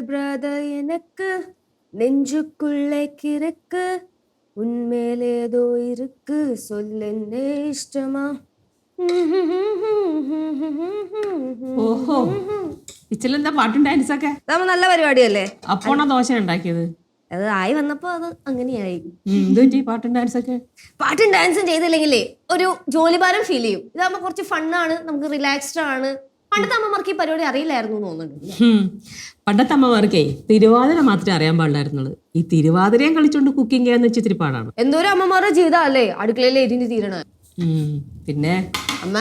Brother எனக்கு நெஞ்சுக்குள்ளே கிறுக்கு உன்மேல் ஏதோ இருக்கு சொல்லென்னே இஷ்டமா ഓഹോ ഇച്ചിലെന്താ പാട്ടും ഡാൻസ് ഒക്കെ നമ്മ നല്ല പരിപാടിയല്ലേ അപ്പോണോ ദോശ ഉണ്ടാക്കിയത് അത് ആയി വന്നപ്പോ അത് അങ്ങനെയായി ഉം, എന്ത് പറ്റി പാട്ടും ഡാൻസ് ഒക്കെ പാട്ടും ഡാൻസും ചെയ്തില്ലെങ്കിലേ ഒരു ജോലിഭാരം ഫീൽ ചെയ്യും ഇതാകുമ്പോ കുറച്ച് ഫണ്ണാണ് നമുക്ക് റിലാക്സ്ഡ് ആണ് പണ്ടത്തെ അമ്മമാർക്ക് ഈ പരിപാടി അറിയില്ലായിരുന്നു തോന്നുന്നുണ്ട്. ഹും. പണ്ടത്തെ അമ്മമാർക്കേ തിരുവാതിര മാത്രമേ അറിയാൻ പാടില്ലായിരുന്നുള്ളൂ. ഈ തിരുവാതിരയും കളിച്ചോണ്ട് കുക്കിംഗ് ചെയ്യാന്ന് വെച്ച് ഇത്തിരി പാടാണ്. എന്തോരം അമ്മമാരുടെ ജീവിതം അല്ലേ അടുക്കളയിൽ എരിഞ്ഞ് തീരണ പിന്നെ? അമ്മ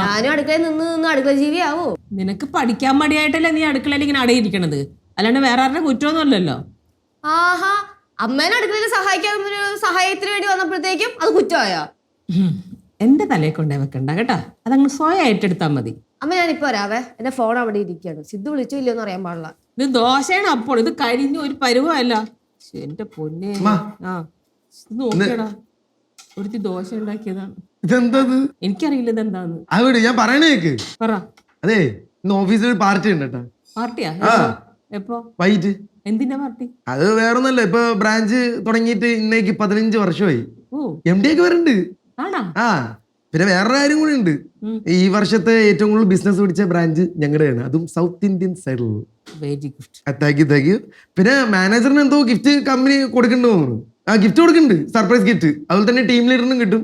ഞാനും അടുക്കളയിൽ നിന്ന് നിന്ന് അടുക്കള ജീവിയാവോ? നിനക്ക് പഠിക്കാൻ മടിയായിട്ടല്ലേ നീ അടുക്കളയിൽ ഇങ്ങനെ അടയിരിക്കണത്? അല്ലാണ്ട് വേറെ ആരുടെ കുറ്റമൊന്നും അല്ലല്ലോ. ആഹാ അമ്മേനെ അടുക്കളയിൽ സഹായിക്കാൻ ഒരു സഹായത്തിന് വേണ്ടി വന്നപ്പോഴത്തേക്കും അത് കുറ്റമായ. എന്റെ തലയെ കൊണ്ടേ വെക്കണ്ട കേട്ടാ. അതങ്ങ് സ്വയം ഏറ്റെടുത്താൽ മതി. അമ്മ ഞാനിപ്പോ വരാവേ. എന്റെ ഫോൺ അവിടെ ഇരിക്കുകയാണ്. സിദ്ധു വിളിച്ചു ഇല്ലയോ എന്ന് അറിയാൻ പാടില്ല. ഇത് ദോശയാണ് അപ്പോൾ. ഇത് കഴിഞ്ഞ ഒരു പരുവല്ല എന്റെ പൊന്നെ. ആ നോക്കടാ ഒരുത്തി ദോശ ഉണ്ടാക്കിയതാണ്. ഇതെന്തത്? എനിക്കറിയില്ല ഇതെന്താന്ന്. അവിടെ ഞാൻ പറയണേക്ക് പറ. അതെ ഇന്ന് ഓഫീസിൽ ഒരു പാർട്ടി ഉണ്ട് കേട്ടാ. പാർട്ടിയാ? ആ. എപ്പോ? വൈകിട്ട്. എന്തിന്റെ പാർട്ടി? അത് വേറൊന്നല്ല ഇപ്പൊ ബ്രാഞ്ച് തുടങ്ങിയിട്ട് ഇന്നേക്ക് പതിനഞ്ച് വർഷമായി. ഓ. എം ഡി ഒക്കെ വരുന്നുണ്ട്. ആണാ? ആ. പിന്നെ വേറൊരു കാര്യം കൂടി ഉണ്ട്. ഈ വർഷത്തെ ഏറ്റവും കൂടുതൽ ബിസിനസ് പിടിച്ച ബ്രാഞ്ച് ഞങ്ങളുടെയാണ് അതും സൗത്ത് ഇന്ത്യൻ സൈഡിൽ താങ്ക് യു താങ്ക് യു പിന്നെ മാനേജറിന് എന്തോ ഗിഫ്റ്റ് കമ്പനി കൊടുക്കണ്ടോ തോന്നുന്നു. ആ ഗിഫ്റ്റ് കൊടുക്കുന്നുണ്ട്. സർപ്രൈസ് ഗിഫ്റ്റ് അതുപോലെ തന്നെ ടീം ലീഡറിനും കിട്ടും.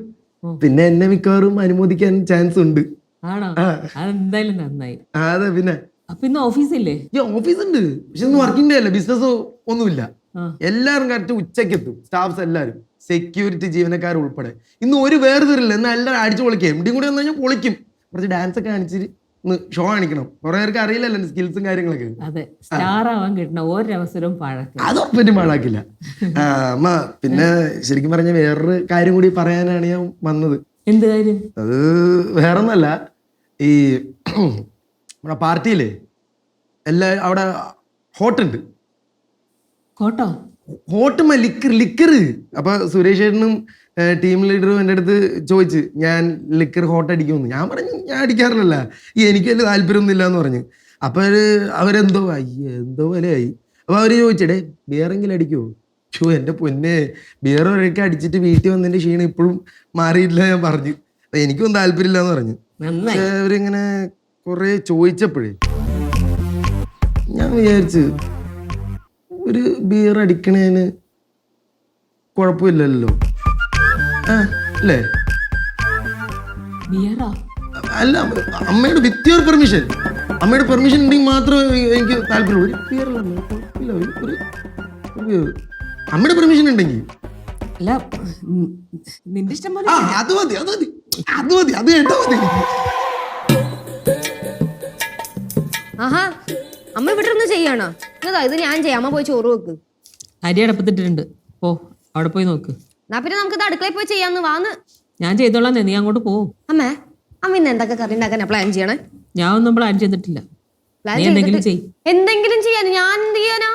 പിന്നെ എന്നെ മിക്കവാറും അനുമോദിക്കാൻ ചാൻസ് ഉണ്ട്. ആണോ? ആ. അതെന്തായാലും നന്നായി. അതെ പിന്നെ. അപ്പൊ ഇന്ന് ഓഫീസില്ലേ ഓഫീസ് ഉണ്ട്. പക്ഷെ ഇന്ന് വർക്കിംഗ് ഡേ അല്ല? ബിസിനസ് ഒന്നുമില്ല. എല്ലാവരും കറക്റ്റ് ഉച്ചക്കെത്തും. സ്റ്റാഫ്സ് എല്ലാവരും. സെക്യൂരിറ്റി ജീവനക്കാർ ഉൾപ്പെടെ. ഇന്ന് ഒരു വേർതിരില്ല എന്നാൽ എല്ലാവരും അടിച്ചു പൊളിക്കുക എം ഡി കൂടി വന്നു കഴിഞ്ഞാൽ പൊളിക്കും. കുറച്ച് ഡാൻസ് ഒക്കെ കാണിച്ചിട്ട് ഷോ കാണിക്കണം. കുറെ പേർക്ക് അറിയില്ലല്ലോ സ്കിൽസും കാര്യങ്ങളൊക്കെ. അതെ. സ്റ്റാർ ആവാൻ കിട്ടണ ഒരവസരവും അത് ഉറപ്പറ്റും പാഴാക്കില്ല. പിന്നെ ശരിക്കും പറഞ്ഞ വേറൊരു കാര്യം കൂടി പറയാനാണ് ഞാൻ വന്നത്. എന്ത് കാര്യം? അത് വേറൊന്നല്ല. ഈ നമ്മുടെ പാർട്ടിയിലെ എല്ലാ അവിടെ ഹോട്ടുണ്ട്. കോട്ടോ? ഹോട്ടുമ്മ ലിക്കർ ലിക്കർ. അപ്പൊ സുരേഷ് ചേട്ടനും ടീം ലീഡറും എന്റെ അടുത്ത് ചോദിച്ച് ഞാൻ ലിക്കർ ഹോട്ട് അടിക്കുമെന്ന്. ഞാൻ പറഞ്ഞു ഞാൻ അടിക്കാറില്ല ഈ എനിക്ക് വലിയ താല്പര്യമൊന്നും ഇല്ല എന്ന് പറഞ്ഞു. അപ്പൊ അവർ അവരെന്തോ അയ്യോ എന്തോ പോലെയായി അപ്പൊ അവർ ചോദിച്ചടേ ബിയറെങ്കിലും അടിക്കുമോ ഷോ എന്റെ പൊന്നെ ബിയർ ഒരൊക്കെ അടിച്ചിട്ട് വീട്ടിൽ വന്നതിന്റെ ക്ഷീണം ഇപ്പോഴും മാറിയില്ല ഞാൻ പറഞ്ഞു. അപ്പൊ എനിക്കൊന്നും താല്പര്യമില്ല എന്ന് പറഞ്ഞു അവരിങ്ങനെ കുറെ ചോദിച്ചപ്പോഴേ ഞാൻ വിചാരിച്ചു ഒരു ബിയർ അടിക്കണേന് കുഴപ്പമില്ലല്ലോ. ആ അല്ലേ? ബിയറാ അല്ല അമ്മയുടെ വിത്ത് യുവർ പെർമിഷൻ അമ്മയുടെ പെർമിഷൻ ഉണ്ടെങ്കിൽ മാത്രമേ എനിക്ക് താല്പര്യമുള്ളൂ. ഒരു ഒരു ഒരു- അമ്മയുടെ പെർമിഷൻ ഉണ്ടെങ്കിൽ. അല്ല നിന്റെ ഇഷ്ടം പോലെ ആ അത് മതി അത് മതി. അത് മതി അത് കേട്ടാ മതി. ആഹാ അമ്മ ഇവിടെ ചെയ്യാണോ? ഇതാ ഇത് ഞാൻ ചെയ്യാം. അമ്മ പോയി ചോറ് വെക്ക്. അരി അടപ്പത്തിട്ടിട്ടുണ്ട്. പോ അവിടെ പോയി നോക്ക്. എന്നാ പിന്നെ നമുക്ക് ഇത് അടുക്കളയിൽ പോയി ചെയ്യാന്ന് വാന്ന് ഞാൻ ചെയ്തോളാം നീ അങ്ങോട്ട് പോ. അമ്മേ അമ്മ ഇന്ന് എന്തൊക്കെ കറി ഉണ്ടാക്കാനാ പ്ലാൻ ചെയ്യണേ? ഞാൻ ഒന്നും പ്ലാൻ ചെയ്തിട്ടില്ല. പ്ലാൻ നീ എന്തെങ്കിലും ചെയ്യ് എന്തെങ്കിലും ചെയ്യാൻ ഞാൻ എന്ത് ചെയ്യാനാ?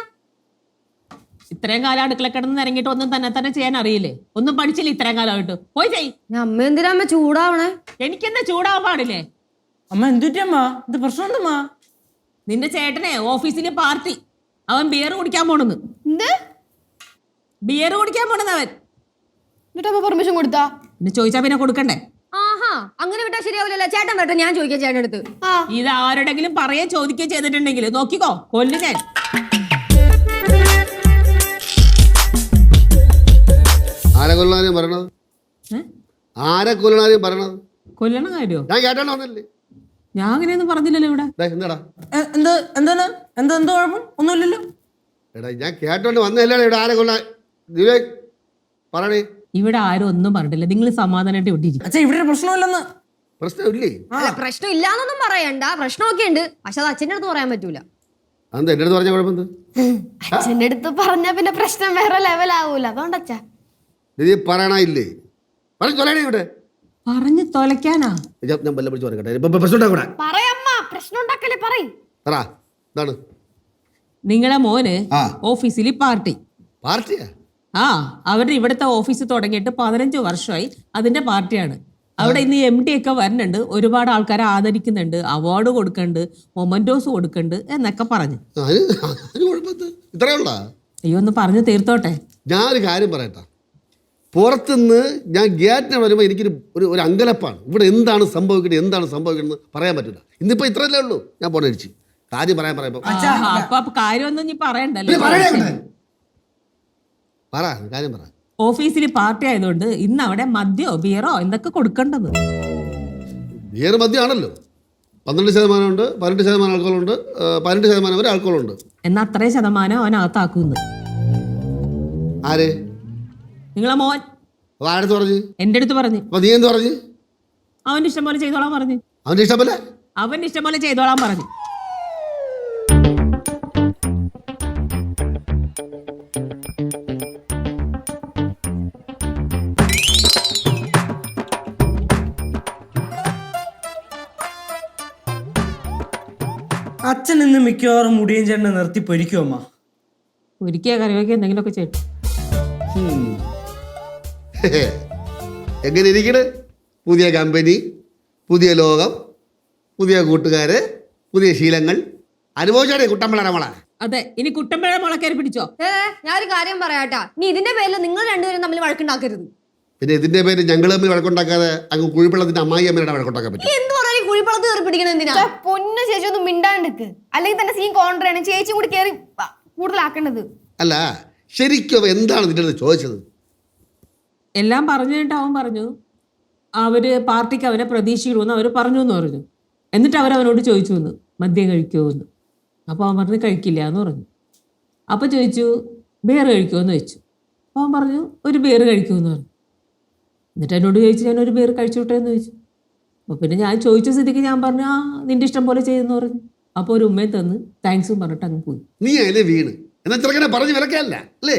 ഇത്രയും കാലം അടുക്കള കിടന്ന് ഇറങ്ങിയിട്ട് ഒന്നും തന്നെ തന്നെ ചെയ്യാൻ അറിയില്ലേ? ഒന്നും പഠിച്ചില്ല ഇത്രയും കാലമായിട്ട് പോയി ചെയ്. ഞാൻ അമ്മ എന്തിനാ അമ്മ ചൂടാവണേ? എനിക്കെന്താ ചൂടാവാൻ പാടില്ലേ? അമ്മ എന്തുറ്റമ്മ ഇത് പ്രശ്നം എന്തമ്മ നിന്റെ ചേട്ടനെ ഓഫീസിന് പാർട്ടി. അവൻ ബിയർ കുടിക്കാൻ പോണെന്ന്. എന്ത്? ബിയർ കുടിക്കാൻ പോണെന്ന് അവൻ. എന്നിട്ട് പെർമിഷൻ കൊടുത്താ? പിന്നെ ചോദിച്ചാ പിന്നെ കൊടുക്കണ്ടേ? ആഹാ അങ്ങനെ വിട്ടാ ശരിയാവില്ലല്ലോ. ചേട്ടൻ വരട്ടെ ഞാൻ ചോദിക്കാം ചേട്ടൻ അടുത്ത്. ഇത് ആരുടെങ്കിലും പറയാൻ ചോദിക്കുകയും ചെയ്തിട്ടുണ്ടെങ്കിൽ നോക്കിക്കോ കൊല്ലു ഞാൻ. ആരെ പറയണത്? ആരെ പറയണത്? കൊല്ലണ കാര്യോ? ഞാൻ കേട്ടോണ്ട് വന്നല്ലേ? ഞാൻ അങ്ങനെയൊന്നും പറഞ്ഞില്ലല്ലോ ഇവിടെ. എന്താടാ എന്ത് എന്താണ്? എന്താ എന്തോ കുഴപ്പം? ഒന്നുമില്ലല്ലോ. എടാ ഞാൻ കേട്ടോണ്ട് വന്നതല്ലേ ഇവിടെ ആരെ കൊള്ള പറയണേ. ഇവിടെ ആരും ഒന്നും പറഞ്ഞില്ല നിങ്ങൾ സമാധാനമായിട്ട് ഇവിടെ അച്ഛാ ഇവിടെ ഒരു പ്രശ്നമില്ലെന്ന്. പ്രശ്നമില്ലേ? അല്ല പ്രശ്നം ഇല്ലാന്നൊന്നും പറയണ്ട. പ്രശ്നമൊക്കെ ഉണ്ട് പക്ഷെ അത് അച്ഛന്റെ അടുത്ത് പറയാൻ പറ്റൂല. അതെന്താ അടുത്ത് പറഞ്ഞ അച്ഛന്റെ അടുത്ത് പറഞ്ഞാ പിന്നെ പ്രശ്നം വേറെ ലെവലാവൂല അതുകൊണ്ട് അച്ഛാ. നീ പറയണ ഇല്ലേ പറഞ്ഞു ഇവിടെ. പറഞ്ഞു തൊലയ്ക്കാനാ? ഞാൻ ഞാൻ വല്ല പിടിച്ച് പറയട്ടെ. ഇപ്പൊ പ്രശ്നം ഉണ്ടാക്കൂടെ. പറയമ്മ പ്രശ്നം ഉണ്ടാക്കല്ലേ പറയും. പറ എന്താണ്? നിങ്ങളെ മോന് ആ. ഓഫീസിൽ പാർട്ടി. പാർട്ടിയാ? ആ അവരുടെ ഇവിടുത്തെ ഓഫീസ് തുടങ്ങിയിട്ട് പതിനഞ്ച് വർഷമായി അതിന്റെ പാർട്ടിയാണ്. അവിടെ ഇന്ന് എം ഡി ഒക്കെ വരുന്നുണ്ട് ഒരുപാട് ആൾക്കാരെ ആദരിക്കുന്നുണ്ട് അവാർഡ് കൊടുക്കണ്ട് മൊമന്റോസ് കൊടുക്കണ്ട് എന്നൊക്കെ പറഞ്ഞു. അതിന് അതിന് കുഴപ്പമില്ല. ഇത്രയേ ഉള്ളൂ? അയ്യോ ഒന്ന് പറഞ്ഞു തീർത്തോട്ടെ. ഞാനൊരു കാര്യം പറയട്ടെ. പുറത്തുനിന്ന് ഞാൻ ഗേറ്റിനെ വരുമ്പോൾ എനിക്കൊരു ഒരു ഒരു അങ്കലപ്പാണ്. ഇവിടെ എന്താണ് സംഭവിക്കുന്നത് എന്താണ് സംഭവിക്കുന്നത് പറയാൻ പറ്റില്ല ഇന്നിപ്പോൾ ഇത്രയല്ലേ ഉള്ളൂ. ഞാൻ പോണടിച്ച് കാര്യം പറയാൻ പറയുമ്പോ കാര്യമൊന്നും നീ പറയണ്ടല്ലോ. പറ കാര്യം പറ. ഓഫീസിൽ പാർട്ടി ആയതുകൊണ്ട് ഇന്ന് അവിടെ മദ്യോ ബിയറോ എന്തൊക്കെ കൊടുക്കേണ്ടത്? ബിയർ മദ്യമാണല്ലോ പന്ത്രണ്ട് ശതമാനമുണ്ട് പതിനെട്ട് ശതമാനം ആൾക്കോൾ ഉണ്ട് പതിനെട്ട് ശതമാനം വരെ ആൾക്കോളുണ്ട്. എന്നാ അത്രയും ശതമാനം അവനകത്താക്കുന്നു ആര്? നിങ്ങളെ മോൻ. ആരടുത്ത് പറഞ്ഞു? എന്റെ അടുത്ത് പറഞ്ഞു. അപ്പോൾ നീ എന്ത് പറഞ്ഞു? അവന്റെ ഇഷ്ടം പോലെ ചെയ്തോളാൻ പറഞ്ഞു. അവന്റെ ഇഷ്ടം പോലെ? അവന്റെ ഇഷ്ടം പോലെ ചെയ്തോളാൻ പറഞ്ഞു. ഇന്ന് മിക്കവാറും മുടിയൻ ചേട്ടനെ നിർത്തി പൊരിക്കും അമ്മ? ഒരിക്കൽ കറിവയ്ക്ക് എന്തെങ്കിലുമൊക്കെ ചെയ്തു എങ്ങനെ ഇരിക്കണ്? പുതിയ കമ്പനി പുതിയ ലോകം പുതിയ കൂട്ടുകാര് പുതിയ ശീലങ്ങൾ. അനുഭവിച്ചാടേ കുട്ടമ്പള രമള അതെ ഇനി കുട്ടമ്പഴ മുളക്കേരി പിടിച്ചോ? ഏ ഞാനൊരു കാര്യം പറയാട്ടാ. നീ ഇതിന്റെ പേരിൽ നിങ്ങൾ രണ്ടുപേരും തമ്മിൽ വഴക്കുണ്ടാക്കരുത്. പിന്നെ ഇതിന്റെ പേര് ഞങ്ങൾ തമ്മിൽ വഴക്കുണ്ടാക്കാതെ അങ്ങ് കുഴിപ്പള്ളത്തിന്റെ അമ്മായി അമ്മയുടെ വഴക്കുണ്ടാക്കാൻ പറ്റും. എന്ത് കുഴിപ്പളത്ത് കയറി പിടിക്കണം എന്തിനാ? പൊന്ന ചേച്ചി ഒന്ന് മിണ്ടാണ്ടിക്ക് അല്ലെങ്കിൽ തന്നെ സീൻ കോൺട്രയാണ് ചേച്ചി കൂടി കയറി കൂടുതലാക്കേണ്ടത്. അല്ല ശരിക്കും എന്താണ് നിന്റെ അടുത്ത് ചോദിച്ചത്? എല്ലാം പറഞ്ഞു കഴിഞ്ഞിട്ട് അവൻ പറഞ്ഞു. അവർ പാർട്ടിക്ക് അവനെ പ്രതീക്ഷിക്കണമെന്ന് അവർ പറഞ്ഞു എന്ന് പറഞ്ഞു. എന്നിട്ട് അവരവനോട് ചോദിച്ചു എന്ന്. മദ്യം കഴിക്കുമോ എന്ന്. അപ്പോൾ അവൻ പറഞ്ഞു കഴിക്കില്ല എന്ന് പറഞ്ഞു. അപ്പോൾ ചോദിച്ചു ബിയർ കഴിക്കുമോ എന്ന് ചോദിച്ചു. അപ്പോൾ അവൻ പറഞ്ഞു ഒരു ബിയർ കഴിക്കുമെന്ന് പറഞ്ഞു. എന്നിട്ട് എന്നോട് ചോദിച്ചു ഞാൻ ഒരു ബിയർ കഴിച്ചോട്ടെ എന്ന് ചോദിച്ചു. അപ്പോൾ പിന്നെ ഞാൻ ചോദിച്ച സ്ഥിതിക്ക് ഞാൻ പറഞ്ഞു ആ നിന്റെ ഇഷ്ടം പോലെ ചെയ്തെന്ന് പറഞ്ഞു. അപ്പോൾ ഒരു ഉമ്മയും തന്ന് താങ്ക്സും പറഞ്ഞിട്ട് അങ്ങ് പോയി. നീ അതിലെ വീണ്? ചെറുക്കനെ പറഞ്ഞു വിലക്കല്ല അല്ലേ?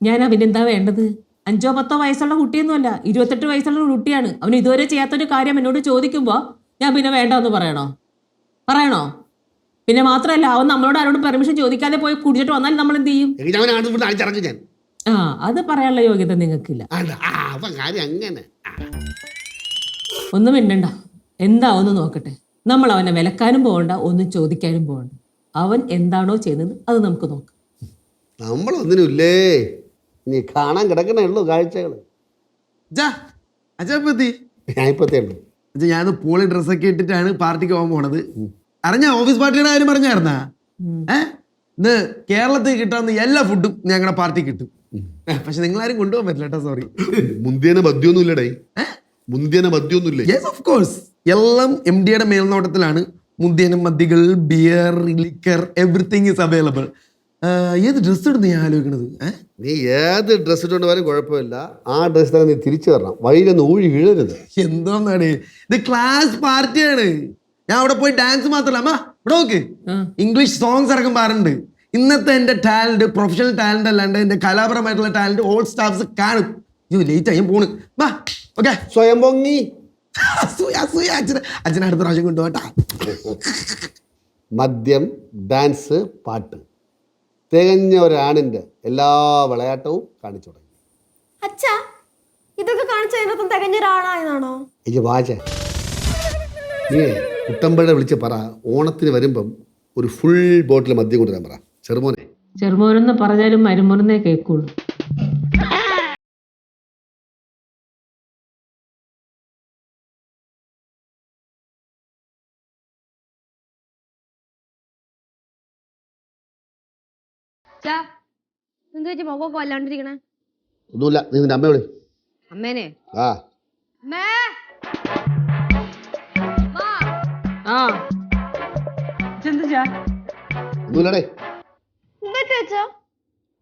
ഞാൻ അവനെന്താ വേണ്ടത്? അഞ്ചോ പത്തോ വയസ്സുള്ള കുട്ടിയൊന്നുമല്ല ഇരുപത്തെട്ട് വയസ്സുള്ള ഒരു കുട്ടിയാണ്. അവൻ ഇതുവരെ ചെയ്യാത്തൊരു കാര്യം എന്നോട് ചോദിക്കുമ്പോൾ ഞാൻ പിന്നെ വേണ്ടെന്ന് പറയണോ? പറയണോ? പിന്നെ മാത്രമല്ല അവൻ നമ്മളോട് ആരോട് പെർമിഷൻ ചോദിക്കാതെ പോയി കുടിച്ചിട്ട് വന്നാൽ നമ്മൾ എന്ത് ചെയ്യും അവനെ ആ അത് പറയാനുള്ള യോഗ്യത നിങ്ങൾക്കില്ല. അങ്ങനെ ആ. ഒന്നും മിണ്ടണ്ട. എന്താ ഒന്ന് നോക്കട്ടെ. നമ്മൾ അവനെ വിലക്കാനും പോകണ്ട ഒന്നും ചോദിക്കാനും പോകണ്ട. അവൻ എന്താണോ ചെയ്യുന്നത് അത് നമുക്ക് നോക്കാം. നമ്മളൊന്നിനുമില്ലേ ഇനി കാണാൻ കിടക്കണേ ഉള്ളൂ കാഴ്ചകൾ. ഞാൻ ഉള്ളൂ. പോളി ഡ്രസ്സൊക്കെ ഇട്ടിട്ടാണ് പാർട്ടിക്ക് പോകാൻ പോണത്. അറിഞ്ഞ ഓഫീസ് പാർട്ടിയുടെ കാര്യം പറഞ്ഞായിരുന്നാ? ഏ? ഇന്ന് കേരളത്തിൽ കിട്ടാവുന്ന എല്ലാ ഫുഡും ഞങ്ങളുടെ പാർട്ടി കിട്ടും. പക്ഷെ നിങ്ങളാരും കൊണ്ടുപോകാൻ പറ്റില്ല കേട്ടോ സോറി മുന്തിയന മദ്യമൊന്നും ഇല്ലടേ മുന്തിയന മദ്യൊന്നുമില്ല? യെസ് ഓഫ് കോഴ്സ് എല്ലാം എം ഡിയുടെ മേൽനോട്ടത്തിലാണ്. മുന്തിയന മദ്യകൾ beer liquor everything is available ഏത് ഡ്രസ്സ് ഇടുന്ന ഞാൻ ആലോചിക്കണത്? നീ ഏത് ഡ്രസ്സ് ഇട്ടുകൊണ്ട് വരും കുഴപ്പമില്ല. ആ ഡ്രസ്സ് തന്നെ നീ തിരിച്ചു വരണം വഴിയിലൊന്ന് ഊഴി വീഴരുത്. എന്തോന്നാണ് ഇത് ക്ലാസ് പാർട്ടിയാണ് ഞാൻ അവിടെ പോയി ഡാൻസ് മാത്രമല്ല. അമ്മ ഇവിടെ നോക്ക്. ഇംഗ്ലീഷ് സോങ്സ് ഇറക്കം പാറുണ്ട് ഇന്നത്തെ എന്റെ ടാലന്റ് പ്രൊഫഷണൽ ടാലന്റ് അല്ലാണ്ട് എന്റെ കലാപരമായിട്ടുള്ള ടാലന്റ് ഓൾ സ്റ്റാഫ്സ് കാണും. ഇത് ലേറ്റ് ആയി പോണ്. വാ. ഓക്കെ സ്വയം പൊങ്ങി. അസൂയ അസൂയ. അച്ഛനെ അച്ഛനെ അടുത്ത പ്രാവശ്യം കൊണ്ടുപോട്ടാ മദ്യം ഡാൻസ് പാട്ട്. തികഞ്ഞ ഒരാണിന്റെ എല്ലാ വിളയാട്ടവും കാണിച്ചു തുടങ്ങി. അച്ഛാ ഇതൊക്കെ കാണിച്ചതിനൊപ്പം തികഞ്ഞ ഒരാളായതാണോ? എനിക്ക് വാച. നീ കുട്ടമ്പഴ വിളിച്ച് പറ. ഓണത്തിന് വരുമ്പം ഒരു ഫുൾ ബോട്ടിൽ മദ്യം കൊണ്ടുവരാൻ പറ. ചെറുമോനെ. ചെറുമോനെന്ന് പറഞ്ഞാലും മരുമോനെന്നേ കേൾക്കുള്ളൂ. മുഖമൊക്കെ വല്ലാണ്ടിരിക്കണേ? ഒന്നുമില്ല നീ നിന്റെ അമ്മ വിളി. അമ്മേനെ? ആ. അമ്മേ! ആ. ഒന്നുമില്ലടേ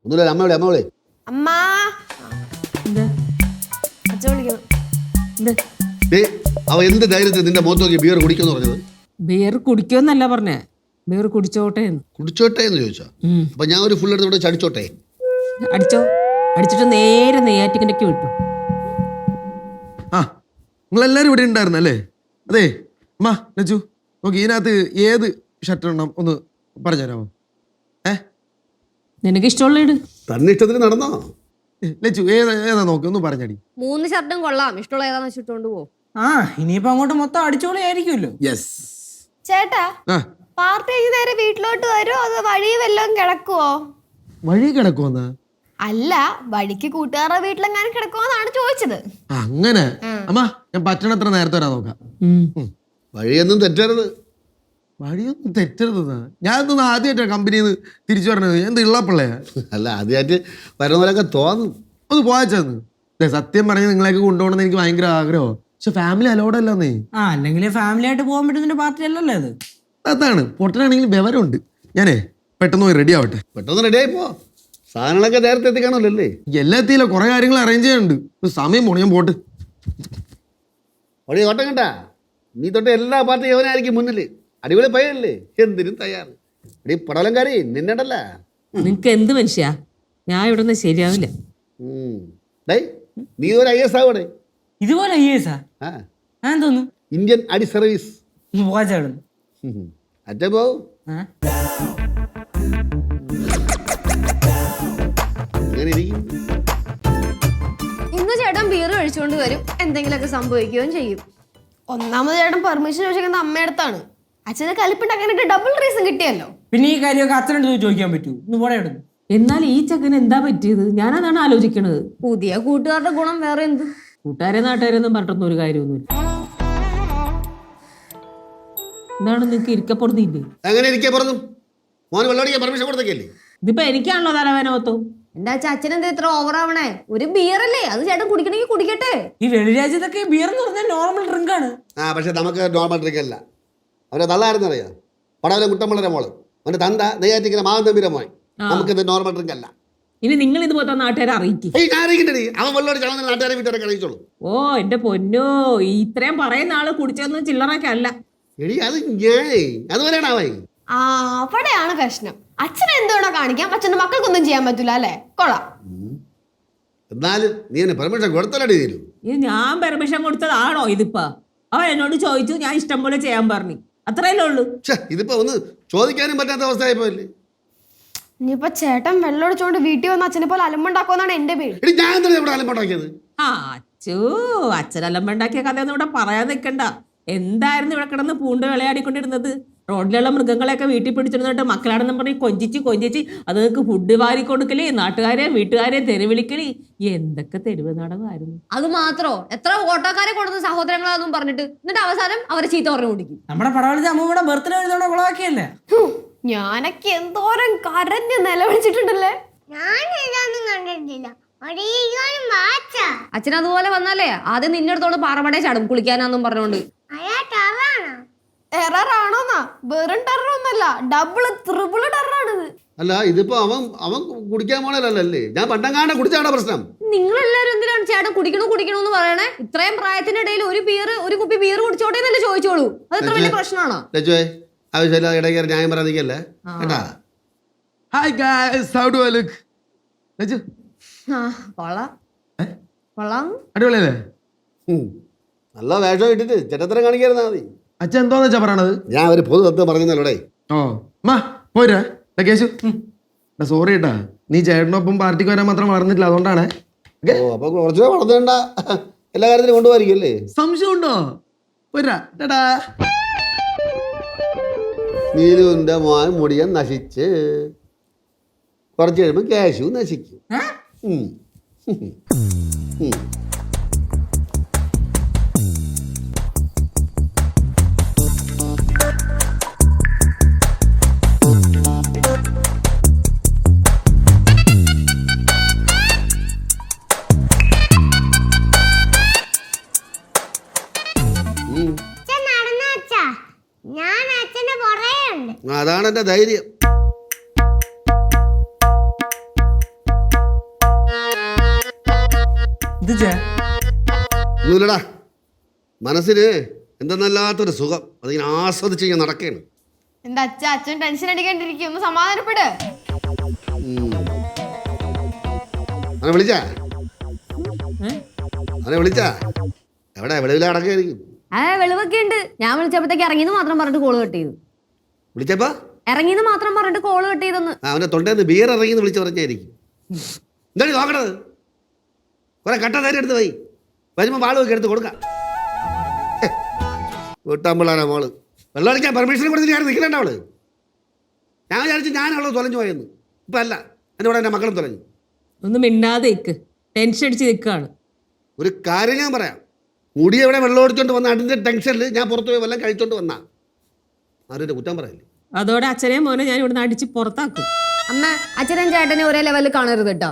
ഒന്നുമില്ല അമ്മ വിളി അമ്മ വിളി. അമ്മാ. എന്താ? അവ ധൈര്യത്തിൽ നിന്റെ മുഖത്ത് നോക്കി ബിയർ കുടിക്കോന്ന് പറഞ്ഞത്? ബിയർ കുടിക്കുമെന്നല്ല പറഞ്ഞേ. ബിയർ കുടിച്ചോട്ടെ എന്ന് കുടിച്ചോട്ടെ എന്ന് ചോദിച്ചോ? ഉം. അപ്പൊ ഞാൻ ഒരു ഫുൾ എടുത്ത് ഇവിടെ ചടിച്ചോട്ടെ? അടിച്ചോ. അടിച്ചിട്ട് നേരെ നെയ്യാറ്റിക്കണ്ടയ്ക്ക് വിട്ടു. ആ നിങ്ങളെല്ലാവരും ഇവിടെ ഉണ്ടായിരുന്നു അല്ലേ? അതെ അമ്മ ലച്ചു നോക്കി ഇതിനകത്ത് ഏത് ഷർട്ട് ഇടണം ഒന്ന് പറഞ്ഞുതരാമോ? ഏ? നിനക്ക് ഇഷ്ടമുള്ള ഇട്. തന്നെ ഇഷ്ടത്തിന് നടന്നോ? ലച്ചു ഏതാ ഏതാ നോക്കി ഒന്ന് പറഞ്ഞടി. മൂന്ന് ഷർട്ടും കൊള്ളാം. ഇഷ്ടമുള്ള ഏതാന്ന് വെച്ചിട്ടോണ്ട് പോ. ആ ഇനിയിപ്പോ അങ്ങോട്ട് മൊത്തം അടിച്ചോളിയായിരിക്കുമല്ലോ. യെസ് ചേട്ടാ ആ. പാർട്ടി കഴിഞ്ഞ് നേരെ വീട്ടിലോട്ട് വരുമോ അത് വഴി വല്ലതും കിടക്കുവോ? വഴി കിടക്കുമെന്നാ അല്ല വഴിക്ക് കൂട്ടുകാരുടെ വീട്ടിലെങ്ങാനും കിടക്കുവോന്നാണ് ചോദിച്ചത്. അങ്ങനെ? അമ്മ ഞാൻ പറ്റണത്ര നേരത്തെ വരാൻ നോക്കാം. വഴിയൊന്നും തെറ്റരുത്. വഴിയൊന്നും തെറ്റരുത് ഞാൻ ഇന്ന് ആദ്യമായിട്ടാണ് കമ്പനിയിൽ നിന്ന് തിരിച്ചു പറഞ്ഞത് ഞാൻ ഇള്ളപ്പിള്ളയാ അല്ല ആദ്യമായിട്ട് വരുന്നവരൊക്കെ തോന്നും. ഒന്ന് പോയച്ചെന്ന് ദേ, സത്യം പറഞ്ഞ് നിങ്ങളെയൊക്കെ കൊണ്ടുപോകണമെന്ന് എനിക്ക് ഭയങ്കര ആഗ്രഹം പക്ഷെ ഫാമിലി അലോഡ് അല്ലെന്നേ. ആ അല്ലെങ്കിൽ ഫാമിലി ആയിട്ട് പോകാൻ പറ്റുന്ന പാർട്ടി അല്ലല്ലോ അത് അതാണ്. പൊട്ടനാണെങ്കിൽ വിവരമുണ്ട്. ഞാനേ പെട്ടെന്ന് പോയി റെഡി ആവട്ടെ പെട്ടെന്ന് റെഡിയായി പോ. സാധനങ്ങളൊക്കെ നേരത്തെ എത്തിക്കണമല്ലോ അല്ലേ? എല്ലാത്തിലും കുറെ കാര്യങ്ങൾ അറേഞ്ച് ചെയ്യാനുണ്ട്. ഒരു സമയം പോണു ഞാൻ പോട്ട്. ഓട്ടം കണ്ട? നീ തൊട്ട് എല്ലാ പാർട്ടി യവനായിരിക്കും മുന്നിൽ അടിപൊളി പയ്യല്ലേ എന്തിനും തയ്യാറ്. എടീ പടലങ്കാരി നിന്നടല്ല നിനക്ക് എന്ത് മനുഷ്യ? ഞാൻ ഇവിടെ നിന്ന് ശരിയാവില്ല ഡേ നീ ഒരു ഐ എസ് ആവടെ? ഇതുപോലെ ഐ എസ് ആ? ഞാൻ തോന്നുന്നു ഇന്ത്യൻ അടി സർവീസ്. പോകാച്ചാടുന്നു അറ്റേ പോവും അങ്ങനെ ഇരിക്കും. ഇന്ന് ചേട്ടൻ ബീർ കഴിച്ചുകൊണ്ട് വരും. എന്തെങ്കിലുമൊക്കെ സംഭവിക്കുകയും ചെയ്യും. ഒന്നാമത് ചേട്ടൻ പെർമിഷൻ ചോദിക്കുന്നത് അമ്മയടുത്താണ്. അച്ഛനെ അങ്ങനെ ഡബിൾ റീസൺ കിട്ടിയല്ലോ. പിന്നെ ഈ കാര്യമൊക്കെ അച്ഛനോട് പോയി ചോദിക്കാൻ പറ്റൂ. ഒന്ന് പോടെ ഇടുന്നു എന്നാൽ ഈ ചെക്കന് എന്താ പറ്റിയത്? ഞാൻ അതാണ് ആലോചിക്കുന്നത് പുതിയ കൂട്ടുകാരുടെ ഗുണം വേറെ എന്ത്? കൂട്ടുകാരെ നാട്ടുകാരെന്നും പറഞ്ഞിട്ടൊന്നും ഒരു കാര്യമൊന്നുമില്ല. എന്താണ് നിനക്ക് ഇരിക്കപ്പെടുന്നില്ലേ അങ്ങനെ ഇരിക്കേ മോൻ മോന് വെള്ളമടിക്കാൻ പെർമിഷൻ കൊടുത്തേക്കല്ലേ? ഇതിപ്പോ എനിക്കാണല്ലോ തലവേന തലവേനോത്തോ എന്താ വെച്ചാ അച്ഛൻ എന്താ ഇത്ര ഓവർ ആവണേ? ഒരു ബിയർ അല്ലേ? അത് ചേട്ടൻ കുടിക്കണമെങ്കിൽ കുടിക്കട്ടെ. ഈ വെളിരാജ്യത്തൊക്കെ ബിയർ എന്ന് പറഞ്ഞാൽ നോർമൽ ഡ്രിങ്ക് ആണ്. ആ പക്ഷെ നമുക്ക് നോർമൽ ഡ്രിങ്ക് അല്ല. അവരെ തള്ളായിരുന്നറിയാം പടവലെ കുട്ടമ്പളരെ മോൾ. അവന്റെ തന്ത നെയ്യാറ്റിങ്ങനെ മാവൻ തമ്പീര മോൻ നമുക്കിത് നോർമൽ ഡ്രിങ്ക് അല്ല. ഇനി നിങ്ങൾ ഇതുപോലത്തെ നാട്ടുകാരെ അറിയിക്കും. ഏയ് ഞാൻ അറിയിക്കണ്ടേ അവൻ വെള്ളം ചളന്ന നാട്ടുകാരെ വീട്ടുകാരെ അറിയിച്ചോളൂ. ഓ എന്റെ പൊന്നോ ഇത്രയും പറയുന്ന ആൾ കുടിച്ചൊന്നും ചില്ലറൊക്കെ അല്ല. എടി അത് ഞാൻ അതുപോലെയാണ് അവൻ? ആ അവിടെയാണ് പ്രശ്നം അച്ഛൻ എന്തുവേണോ കാണിക്കാം. അച്ഛന്റെ മക്കൾക്കൊന്നും ചെയ്യാൻ പറ്റൂല അല്ലേ? കൊള്ളാം. എന്നാലും നീ എന്നെ പെർമിഷൻ കൊടുത്തല്ലേ തീരൂ ഇത് ഞാൻ പെർമിഷൻ കൊടുത്തതാണോ ഇതിപ്പോ? അവൻ എന്നോട് ചോദിച്ചു ഞാൻ ഇഷ്ടം പോലെ ചെയ്യാൻ പറഞ്ഞു. അത്രയല്ലേ ഉള്ളൂ. ഛേ ഇതിപ്പോ ഒന്ന് ചോദിക്കാനും പറ്റാത്ത അവസ്ഥയായി ആയിപ്പോയില്ലേ ഇനിയിപ്പോ ചേട്ടൻ വെള്ളം ഒടിച്ചോണ്ട് വീട്ടിൽ വന്ന് അച്ഛനെ പോലെ അലമ്പുണ്ടാക്കുമെന്നാണ് എന്റെ പേര് എടി ഞാൻ എന്താ ഇവിടെ അലമ്പുണ്ടാക്കിയത്? ആ അച്ചോ അച്ഛനെല്ലാം ഉണ്ടാക്കിയ കഥയൊന്നും ഇവിടെ പറയാൻ നിൽക്കണ്ട. എന്തായിരുന്നു ഇവിടെ കിടന്ന് പൂണ്ട് വിളയാടിക്കൊണ്ടിരുന്നത് റോഡിലുള്ള മൃഗങ്ങളെയൊക്കെ വീട്ടിൽ പിടിച്ചിരുന്നിട്ട് മക്കളാണെന്ന് പറഞ്ഞ് കൊഞ്ചിച്ച് കൊഞ്ചിച്ച് അതുങ്ങൾക്ക് ഫുഡ് വാരി കൊടുക്കലേ നാട്ടുകാരെ വീട്ടുകാരെ തെരുവിളിക്കലേ. എന്തൊക്കെ തെരുവ് നാടകമായിരുന്നു അത് മാത്രോ? എത്ര ഓട്ടോക്കാരെ കൊടുത്ത സഹോദരങ്ങളാന്നും പറഞ്ഞിട്ട് എന്നിട്ട് അവസാനം അവരെ ചീത്ത പറഞ്ഞു കുടിക്കും നമ്മുടെ പടവലത്തെ അമ്മൂമ്മയുടെ ബർത്ത്ഡേ തവണ കുളവാക്കിയല്ലേ? ഞാനൊക്കെ എന്തോരം കരഞ്ഞ് നിലവിളിച്ചിട്ടുണ്ടല്ലേ? കണ്ടിട്ടില്ല. വാച്ച. അച്ഛൻ അതുപോലെ വന്നാലേ ആദ്യം നിന്നടത്തോട് പാറമടേ ചാടും കുളിക്കാനാന്നും പറഞ്ഞോണ്ട്. ടെററാണോന്നാ വെറും ടെറർ ഡബിൾ ത്രിബിൾ ടെററാണിത് അല്ല ഇതിപ്പോ അവൻ അവൻ കുടിക്കാൻ പോണല്ലേ ഞാൻ പണ്ടങ്ങാണ്ട് കുടിച്ചാണ് പ്രശ്നം? നിങ്ങൾ എല്ലാരും എന്തിനാണ് ചേട്ടൻ കുടിക്കണോ കുടിക്കണോ എന്ന് പറയണേ? ഇത്രയും പ്രായത്തിനിടയിൽ ഒരു ബിയർ ഒരു കുപ്പി ബിയർ കുടിച്ചോട്ടെ എന്നല്ലേ ചോദിച്ചോളൂ. അത് ഇത്ര വലിയ പ്രശ്നമാണോ? ആവശ്യമില്ല ഇടയ്ക്ക് ന്യായം പറയാതിരിക്കല്ലേ കേട്ടാ hi guys how do I look Laju ആ കൊള്ളാം. കൊള്ളാം. അടിപൊളിയല്ലേ? ഉം. നല്ല വേഷം ഇട്ടിട്ട് ചെറ്റത്തരം കാണിക്കായിരുന്നാ മതി. അച്ഛൻ എന്തോന്ന് വെച്ചാ പറയണത്? ഞാൻ ഒരു പൊതു തത്വം പറഞ്ഞല്ലേ ഓ മാ പോരാ കേശു. സോറി കേട്ടാ നീ ചേട്ടനൊപ്പം പാർട്ടിക്ക് വരാൻ മാത്രം വളർന്നിട്ടില്ല അതുകൊണ്ടാണ്. ഓ അപ്പൊ കുറച്ചേ വളർത്തേണ്ട എല്ലാ കാര്യത്തിലും കൊണ്ടുപോകായിരിക്കും അല്ലേ? സംശയം ഉണ്ടോ? പോരാ ടാടാ. നീലുവിന്റെ മോൻ മുടിയൻ നശിച്ച്. കുറച്ച് കഴിയുമ്പോൾ കേശു നശിക്കും. അതാണ് എന്റെ ധൈര്യം ഒന്നുമില്ലടാ. മനസ്സിന് എന്തെന്നല്ലാത്തൊരു സുഖം. അതിങ്ങനെ ആസ്വദിച്ച് ഞാൻ നടക്കുകയാണ് എന്താ അച്ഛൻ അച്ഛൻ ടെൻഷൻ അടിക്കാണ്ടിരിക്കും ഒന്ന് സമാധാനപ്പെട്. അവനെ വിളിച്ചാ? അവനെ വിളിച്ചാ? എവിടെ? വെളിവില അടക്കായിരിക്കും ആ വെളിവൊക്കെ ഉണ്ട് ഞാൻ വിളിച്ചപ്പോഴത്തേക്ക് ഇറങ്ങിയെന്ന് മാത്രം പറഞ്ഞിട്ട് കോൾ കട്ട് ചെയ്തു. വിളിച്ചപ്പോ? ഇറങ്ങിന്ന് മാത്രം പറഞ്ഞിട്ട് കോൾ കട്ട് ചെയ്തെന്ന്. അവന്റെ തൊണ്ടേന്ന് ബിയർ ഇറങ്ങിന്ന് വിളിച്ചു പറഞ്ഞായിരിക്കും. എന്താണ് നോക്കണത്? കുറെ കട്ട നേരം എടുത്ത് പോയി. വരുമ്പോൾ വാളുമൊക്കെ എടുത്ത് കൊടുക്കാം. വീട്ടാമ്പിള്ളാരാ മോൾ. വെള്ളം അടിക്കാൻ പെർമിഷൻ കൊടുത്തിട്ട് ഞാൻ നിൽക്കണ്ട അവൾ. ഞാൻ വിചാരിച്ചു ഞാനുള്ളത് തൊലഞ്ഞു പോയെന്ന്. ഇപ്പം അല്ല എന്റെ കൂടെ എന്റെ മക്കളും തൊലഞ്ഞു. ഒന്ന് മിണ്ടാതെ നിൽക്ക് ടെൻഷൻ അടിച്ച് നിൽക്കുകയാണ് ഒരു കാര്യം ഞാൻ പറയാം. മുടി എവിടെ വെള്ളം ഒടിച്ചോണ്ട് വന്ന അതിന്റെ ടെൻഷനിൽ ഞാൻ പുറത്തുപോയി വെള്ളം വല്ലതും കഴിച്ചോണ്ട് വന്നാ. ആരും കുറ്റം പറയില്ല? അതോടെ അച്ഛനെയും മോനെ ഞാൻ ഇവിടുന്ന് അടിച്ച് പുറത്താക്കും. അമ്മ അച്ഛനും ചേട്ടനെ ഒരേ ലെവലിൽ കാണരുത് കേട്ടോ.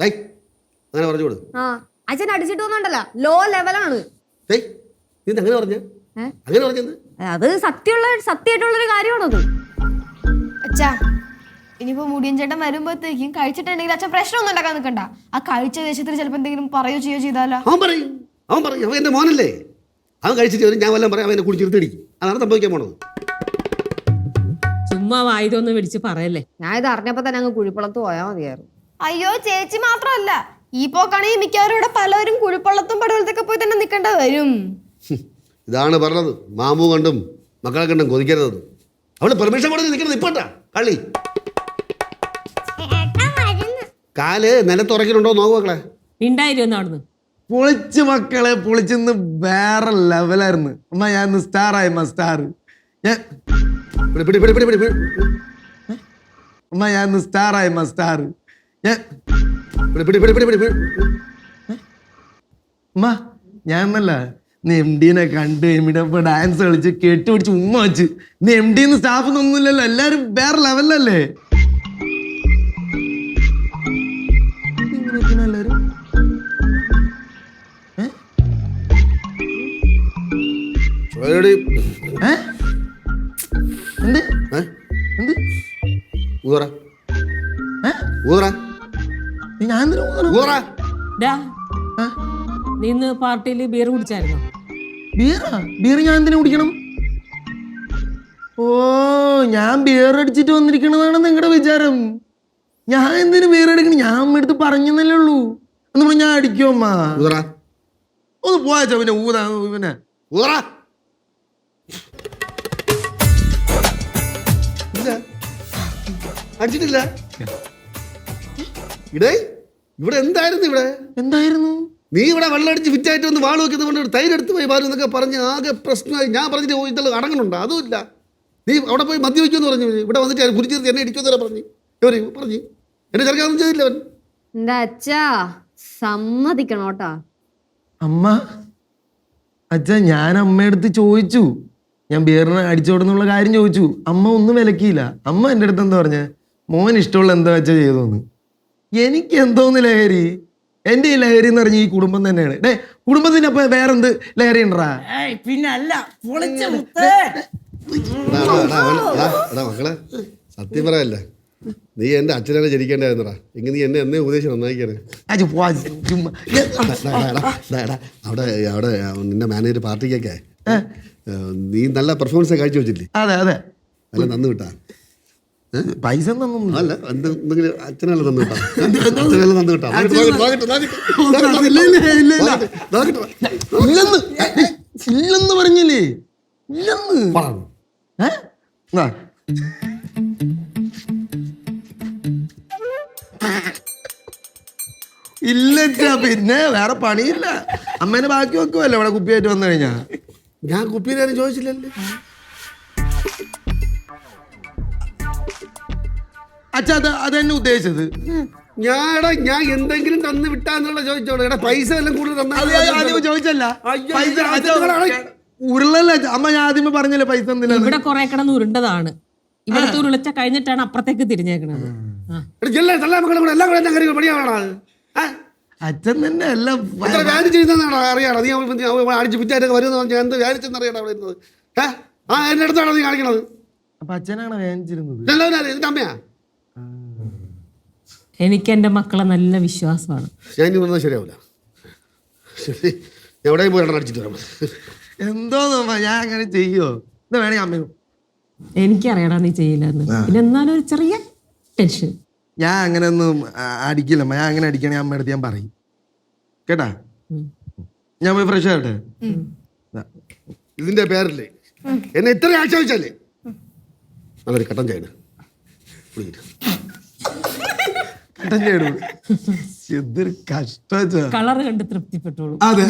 അങ്ങനെ പറഞ്ഞു കൊടു ആ അച്ഛൻ അടിച്ചിട്ട് വന്നുണ്ടല്ലോ. ലോ ലെവലാണ് അങ്ങനെ പറഞ്ഞു? അങ്ങനെ പറഞ്ഞത് അത് സത്യമുള്ള സത്യമായിട്ടുള്ളൊരു കാര്യമാണത്. അച്ഛാ ഇനിയിപ്പോ മുടിയൻ ചേട്ടൻ വരുമ്പോഴത്തേക്കും കഴിച്ചിട്ടുണ്ടെങ്കിൽ അച്ഛൻ പ്രശ്നമൊന്നും ഉണ്ടാക്കാൻ നിൽക്കണ്ട. ആ കഴിച്ച ദേശത്തിൽ ചിലപ്പോൾ എന്തെങ്കിലും പറയോ ചെയ്യോ ചെയ്താലോ? അവൻ പറയും അവൻ പറയും അവൻ എന്റെ മോനല്ലേ? അവൻ കഴിച്ചിട്ട് ഞാൻ വല്ലതും പറയാം അവനെ കുടിച്ചിരുത്തിടിക്കും അതാണ് സംഭവിക്കാൻ പോണത്. ചുമ്മാ വായുതൊന്നും വിളിച്ച് പറയല്ലേ? ഞാൻ ഇത് അറിഞ്ഞപ്പോ തന്നെ അങ്ങ് കുഴിപ്പള്ളത്ത് പോയാൽ മതിയായിരുന്നു. അയ്യോ ചേച്ചി മാത്രമല്ല. ഈ പോക്കാണെങ്കിൽ മിക്കവാറും ഇവിടെ പലരും കുഴിപ്പള്ളത്തും പടവലത്തൊക്കെ പോയി തന്നെ നിൽക്കേണ്ട വരും. ഇതാണ് പറഞ്ഞത്. മാമു കണ്ടും മക്കളെ കണ്ടും കൊതിക്കരുത്. അവൾ പെർമിഷൻ കൊടുത്ത് നിൽക്കുന്നത് ഇപ്പോട്ടാ കള്ളി. കാൽ നിലത്തുറക്കിലുണ്ടോ നോക്കു മക്കളെ. ഉണ്ടായിരുന്നു അവിടുന്ന്? പൊളിച്ച് മക്കളെ പൊളിച്ചെന്ന് വേറെ ലെവലായിരുന്നു അമ്മ ഞാൻ സ്റ്റാർ ആയി മാ സ്റ്റാർ ഞാൻ അമ്മ ഞാൻ സ്റ്റാറായി സ്റ്റാർ ഞാൻ ഞാൻ എന്നല്ല നീ എം ഡിനെ കണ്ട് എമ്മിടെ ഇപ്പൊ ഡാൻസ് കളിച്ച് കെട്ടുപിടിച്ച് ഉമ്മ വെച്ച്. നീ എം ഡിന്ന് സ്റ്റാഫ് ഒന്നുമില്ലല്ലോ എല്ലാരും വേറെ ലെവലല്ലേ എല്ലാരും. ഏ? എന്ത്? എന്ത്? ഊതറ? ഊതറ. നീ ഞാൻ? ഊതറ? നീ ഇന്ന് പാർട്ടിയിൽ ബിയർ കുടിച്ചായിരുന്നു? ബിയറാ? ബിയർ ഞാൻ എന്തിനാ കുടിക്കണം? ഓ ഞാൻ ബിയർ അടിച്ചിട്ട് വന്നിരിക്കണതാണ് നിങ്ങളുടെ വിചാരം. ഞാൻ എന്തിനു ബിയർ അടിക്കണം? ഞാൻ അമ്മ എടുത്ത് പറഞ്ഞെന്നല്ലേ ഉള്ളൂ. എന്ന് പറഞ്ഞാൽ ഞാൻ അടിക്കും അമ്മ? ഊതറ. ഒന്ന് പോയാ പിന്നെ ഊതാ പിന്നെ. ഊതറ. അടിച്ചിട്ടില്ല? ഇടേ ഇവിടെ എന്തായിരുന്നു ഇവിടെ? എന്തായിരുന്നു? നീ ഇവിടെ വെള്ളം അടിച്ച് ഫിറ്റായിട്ട് വന്ന് വാൾ വെക്കുന്നത് കൊണ്ട് ഒരു തൈര് എടുത്ത് പോയി പാലും എന്നൊക്കെ പറഞ്ഞ് ആകെ പ്രശ്നമായി. ഞാൻ പറഞ്ഞിട്ട് പോയി ഇതെല്ലാം അടങ്ങണുണ്ടോ? അതുമില്ല. നീ അവിടെ പോയി മദ്യവെക്കുമെന്ന് പറഞ്ഞു. ഇവിടെ വന്നിട്ട് കുരിച്ചിരുത്തി എന്നെ ഇടിക്കുമെന്നല്ല പറഞ്ഞു. ഇവർ പറഞ്ഞു. എന്നെ ചെറുക്കാനൊന്നും ചെയ്തില്ല അവൻ. എന്താ അച്ഛാ? സമ്മതിക്കണം കേട്ടാ. അമ്മ അച്ഛ ഞാൻ അമ്മയടുത്ത് ചോദിച്ചു. ഞാൻ ബിയറിനെ അടിച്ചോടുന്നുള്ള കാര്യം ചോദിച്ചു. അമ്മ ഒന്നും വിലക്കിയില്ല. അമ്മ എന്റെ അടുത്ത് എന്താ പറഞ്ഞ? മോൻ ഇഷ്ടമുള്ള എന്താ വെച്ചാ ചെയ്തോന്ന്. എനിക്ക് എന്തോന്ന് ലഹരി? എന്റെ ഈ ലഹരി എന്ന് പറഞ്ഞ ഈ കുടുംബം തന്നെയാണ്. ഡേ കുടുംബത്തിന് അപ്പൊ വേറെന്ത് ലഹരി ഉണ്ടാ പിന്നെ അല്ല മക്കളെ സത്യം പറയല്ല. നീ എന്റെ അച്ഛനെ ജനിക്കേണ്ടായിരുന്നടാ എങ്കിൽ നീ എന്നെ എന്നേ ഉപദേശം നന്നാക്കിയാണ്. അവിടെ അവിടെ നിന്റെ മാനേജർ പാർട്ടിക്കൊക്കെ നീ നല്ല പെർഫോമൻസ് കാഴ്ച വെച്ചില്ലേ? അതെ അതെ. നല്ല നന്ദി വിട്ടാ. പൈസ അല്ല എന്തെങ്കിലും അച്ഛനല്ല തന്നു അച്ഛനല്ല തന്നു. ഇല്ലെന്ന്. ഇല്ലെന്ന് പറഞ്ഞില്ലേ? ഇല്ലെന്ന്. പറഞ്ഞു. ഇല്ല പിന്നെ വേറെ പണിയില്ല. അമ്മേനെ ബാക്കി വെക്കുമല്ലോ ഇവിടെ കുപ്പിയായിട്ട് വന്നു കഴിഞ്ഞാ? ഞാൻ കുപ്പിയിലാണ് ചോദിച്ചില്ലല്ലേ. അച്ഛാ അത് അതെന്നെ ഉദ്ദേശിച്ചത്. ഞാൻ എടാ ഞാൻ എന്തെങ്കിലും തന്ന് വിട്ടാന്നുള്ള ചോദിച്ചോളൂ. എടാ പൈസ എല്ലാം കൂടുതൽ അത് തന്നാ ചോദിച്ചല്ല പൈസ ഉരുളല്ല അമ്മ ഞാൻ ആദ്യമേ പറഞ്ഞല്ലേ പൈസ തന്നില്ല ഇവിടെ കുറെ കിടന്ന് ഉരുണ്ടതാണ്. ഇവിടുത്തെ ഉരുളിച്ച കഴിഞ്ഞിട്ടാണ് അപ്പുറത്തേക്ക് തിരിഞ്ഞേക്കണത്. അച്ഛൻ തന്നെ അല്ല വ്യാജ് അറിയാണോ നീ അടിച്ച് പിറ്റായിട്ടൊക്കെ വരുമെന്ന് പറഞ്ഞാൽ എന്ത് ആ എന്റെ അടുത്താണോ നീ കാണിക്കണത്? അപ്പൊ അച്ഛനാണ് അമ്മയാ? എനിക്ക് എന്റെ മക്കളെ നല്ല വിശ്വാസമാണ്. ഞാൻ ഇനി വന്നാൽ ശരിയാവില്ല ശരി. എവിടെയും പോയി അടിച്ചിട്ട് വരാം എന്തോന്നോ ഞാൻ അങ്ങനെ ചെയ്യോ? ഇത് വേണേ അമ്മയും എനിക്കറിയടാ നീ ചെയ്യില്ലെന്ന്. പിന്നെ എന്നാലും ഒരു ചെറിയ ടെൻഷൻ. ഞാൻ അങ്ങനെ ഒന്നും അടിക്കില്ല. ഞാൻ അങ്ങനെ അടിക്കണേ അമ്മ അടുത്ത് ഞാൻ പറയും. കേട്ടാ? ഞാൻ പോയി ഫ്രഷ് ആവട്ടെ? ദാ. ഇതിന്റെ പേരല്ലേ? എന്നെ ഇത്ര ആശ്വസിച്ചല്ലേ നല്ലൊരു കട്ടൻ ചായ എന്തൊരു കഷ്ടം കളർ കണ്ട് തൃപ്തിപ്പെട്ടോളൂ അതെ.